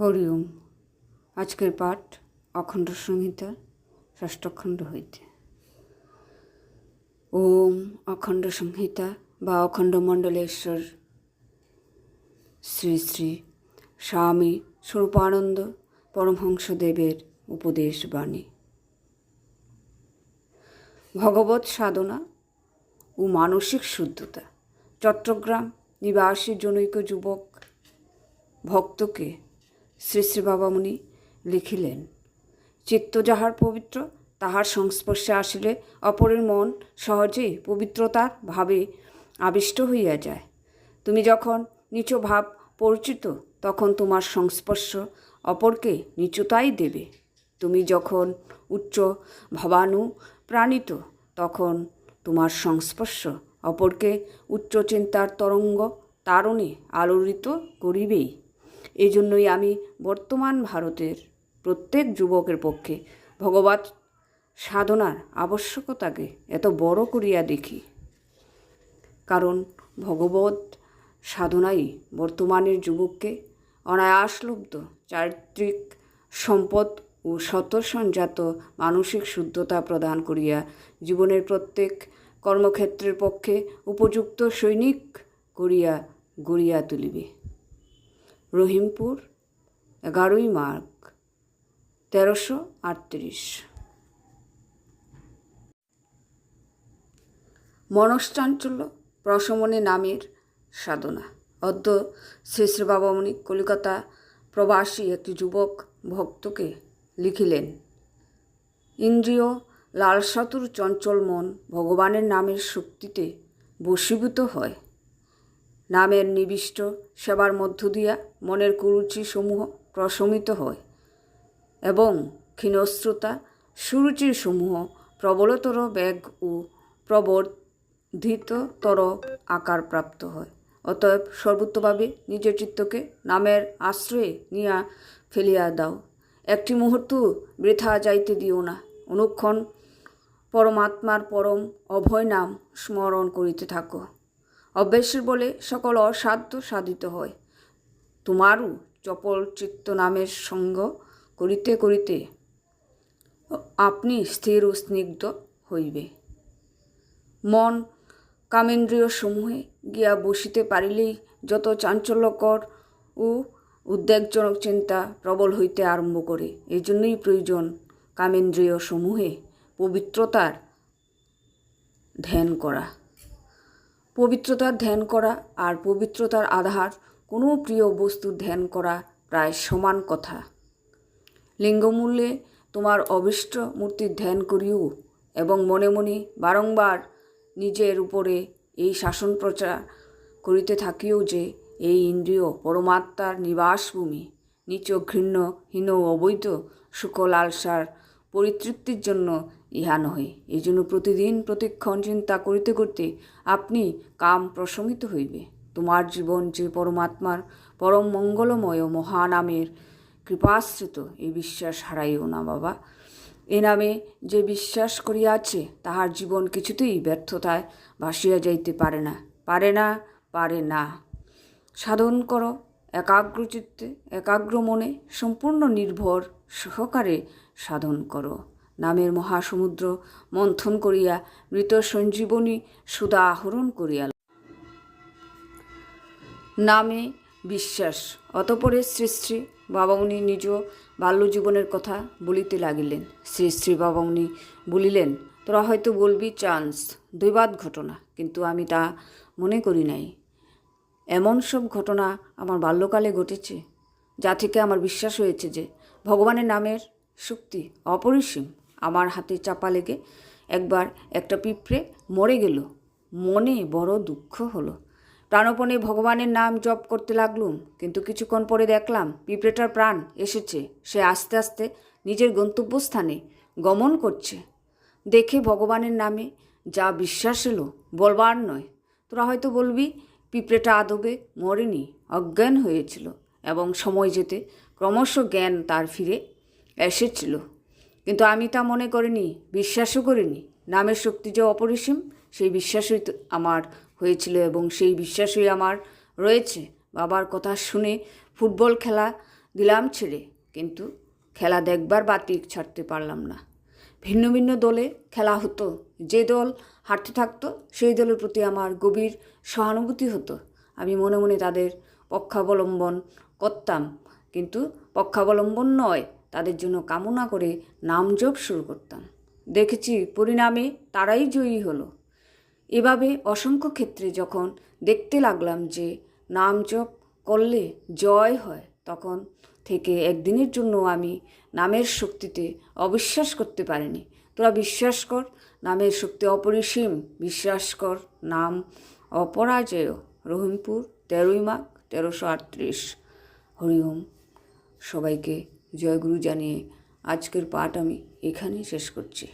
হরি ওম। আজকের পাঠ অখণ্ড সংহিতা, ষষ্ঠখণ্ড হইতে। ওম অখণ্ড সংহিতা বা অখণ্ড মণ্ডলেশ্বর। শ্রী শ্রী স্বামী স্বরূপানন্দ পরমহংসদেবের উপদেশ বাণী ভগবত সাধনা ও মানসিক শুদ্ধতা। চট্টগ্রাম নিবাসী জনৈক যুবক ভক্তকে শ্রী শ্রী বাবামুনি লিখিলেন, চিত্ত যাহার পবিত্র, তাহার সংস্পর্শে আসিলে অপরের মন সহজেই পবিত্রতার ভাবে আবিষ্ট হইয়া যায়। তুমি যখন নিচু ভাব পরিচিত, তখন তোমার সংস্পর্শ অপরকে নিচুতাই দেবে। তুমি যখন উচ্চ ভাবানু প্রাণিত, তখন তোমার সংস্পর্শ অপরকে উচ্চ চিন্তার তরঙ্গ তারণে আলোড়িত করিবেই। এই জন্যই আমি বর্তমান ভারতের প্রত্যেক যুবকের পক্ষে ভগবত সাধনার আবশ্যকতাকে এত বড় করিয়া দেখি। কারণ ভগবত সাধনাই বর্তমানের যুবককে অনায়াসলব্ধ চারিত্রিক সম্পদ ও সন্তোষণজাত মানসিক শুদ্ধতা প্রদান করিয়া জীবনের প্রত্যেক কর্মক্ষেত্রের পক্ষে উপযুক্ত সৈনিক করিয়া গড়িয়া তুলিবে। রহিমপুর, এগারোই মার্চ তেরোশো আটত্রিশ। মনশ্চাঞ্চল্য প্রশমনে নামের সাধনা। অদ্য শ্রী শ্রী কলিকাতা প্রবাসী একটি যুবক ভক্তকে লিখিলেন, ইন্দ্রিয় লালসাতুর চঞ্চল মন ভগবানের নামের শক্তিতে বশীভূত হয়। নামের নিবিষ্ট সেবার মধ্য দিয়া মনের কুরুচি সমূহ প্রশমিত হয় এবং ক্ষীণশ্রোতা সুরুচির সমূহ প্রবলতর বেগ ও প্রবর্ধিততর আকার প্রাপ্ত হয়। অতএব সর্বোত্তভাবে নিজের চিত্তকে নামের আশ্রয়ে নিয়া ফেলিয়া দাও। একটি মুহূর্ত বৃথা যাইতে দিও না। অনুক্ষণ পরমাত্মার পরম অভয় নাম স্মরণ করিতে থাকো। অভ্যাসের বলে সকল অসাধ্য সাধিত হয়। তোমারও চপল চিত্ত নামের সঙ্গ করিতে করিতে আপনি স্থির ও স্নিগ্ধ হইবে। মন কামেন্দ্রিয় সমূহে গিয়া বসিতে পারিলেই যত চাঞ্চল্যকর ও উদ্বেগজনক চিন্তা প্রবল হইতে আরম্ভ করে। এই জন্যই প্রয়োজন কামেন্দ্রিয় সমূহে পবিত্রতার ধ্যান করা। পবিত্রতার ধ্যান করা আর পবিত্রতার আধার কোনো প্রিয় বস্তুর ধ্যান করা প্রায় সমান কথা। লিঙ্গমূল্যে তোমার অবিষ্ট মূর্তির ধ্যান করিও এবং মনে মনে বারংবার নিজের উপরে এই শাসন প্রচার করিতে থাকিও যে এই ইন্দ্রিয় পরমাত্মার নিবাসভূমি নিচ ঘৃণ্য হীন অবৈধ সুখ লালসার পরিতৃপ্তির জন্য ইহা নহে। এই জন্য প্রতিদিন প্রতিক্ষণ চিন্তা করিতে করতে আপনি কাম প্রশমিত হইবে। তোমার জীবন যে পরমাত্মার পরম মঙ্গলময় মহানামের কৃপাশ্রিত, এই বিশ্বাস হারাইও না বাবা। এ নামে যে বিশ্বাস করিয়াছে, তাহার জীবন কিছুতেই ব্যর্থতায় ভাসিয়া যাইতে পারে না। পারে না পারে না। সাধন করো একাগ্রচিত্তে একাগ্র মনে, সম্পূর্ণ নির্ভর সহকারে সাধন করো। নামের মহাসমুদ্র মন্থন করিয়া মৃত সঞ্জীবনী সুদা আহরণ করিয়া নামে বিশ্বাস। অতপরে শ্রী শ্রী বাবামণি নিজ বাল্যজীবনের কথা বলিতে লাগিলেন। শ্রী শ্রী বাবামণি বলিলেন, তোরা হয়তো বলবি, চান্স দুইবাদ ঘটনা, কিন্তু আমি তা মনে করি নাই। এমন সব ঘটনা আমার বাল্যকালে ঘটেছে, যা থেকে আমার বিশ্বাস হয়েছে যে ভগবানের নামের শক্তি অপরিসীম। আমার হাতে চাপা লেগে একবার একটা পিঁপড়ে মরে গেল। মনে বড় দুঃখ হলো। প্রাণপণে ভগবানের নাম জপ করতে লাগলুম, কিন্তু কিছুক্ষণ পরে দেখলাম পিঁপড়েটার প্রাণ এসেছে। সে আস্তে আস্তে নিজের গন্তব্যস্থানে গমন করছে। দেখে ভগবানের নামে যা বিশ্বাস এলো, বলবার নয়। তোরা হয়তো বলবি, পিঁপড়েটা আদবে মরেনি, অজ্ঞান হয়েছিল এবং সময় যেতে ক্রমশ জ্ঞান তার ফিরে এসেছিল। কিন্তু আমি তা মনে করিনি, বিশ্বাসও করিনি। নামের শক্তি যে অপরিসীম, সেই বিশ্বাসই আমার হয়েছিল এবং সেই বিশ্বাসই আমার রয়েছে। বাবার কথা শুনে ফুটবল খেলা দিলাম ছেড়ে, কিন্তু খেলা দেখবার বাতিক ছাড়তে পারলাম না। ভিন্ন ভিন্ন দলে খেলা হতো, যে দল হাঁটতে থাকতো, সেই দলের প্রতি আমার গভীর সহানুভূতি হতো। আমি মনে মনে তাদের পক্ষাবলম্বন করতাম, কিন্তু পক্ষাবলম্বন নয় তাদের জন্য কামনা করে নামজপ শুরু করতাম। দেখেছি পরিণামে তারাই জয়ী হলো। এভাবে অসংখ্য ক্ষেত্রে যখন দেখতে লাগলাম যে নাম জপ করলে জয় হয়, তখন থেকে একদিনের জন্য আমি নামের শক্তিতে অবিশ্বাস করতে পারিনি। তোরা বিশ্বাস কর, নামের শক্তি অপরিসীম। বিশ্বাস কর, নাম অপরাজয়। রহিমপুর, তেরোই মাঘ, তেরোশো আটত্রিশ। হরিওম। সবাইকে জয়গুরু জানিয়ে আজকের পাঠ আমি এখানেই শেষ করছি।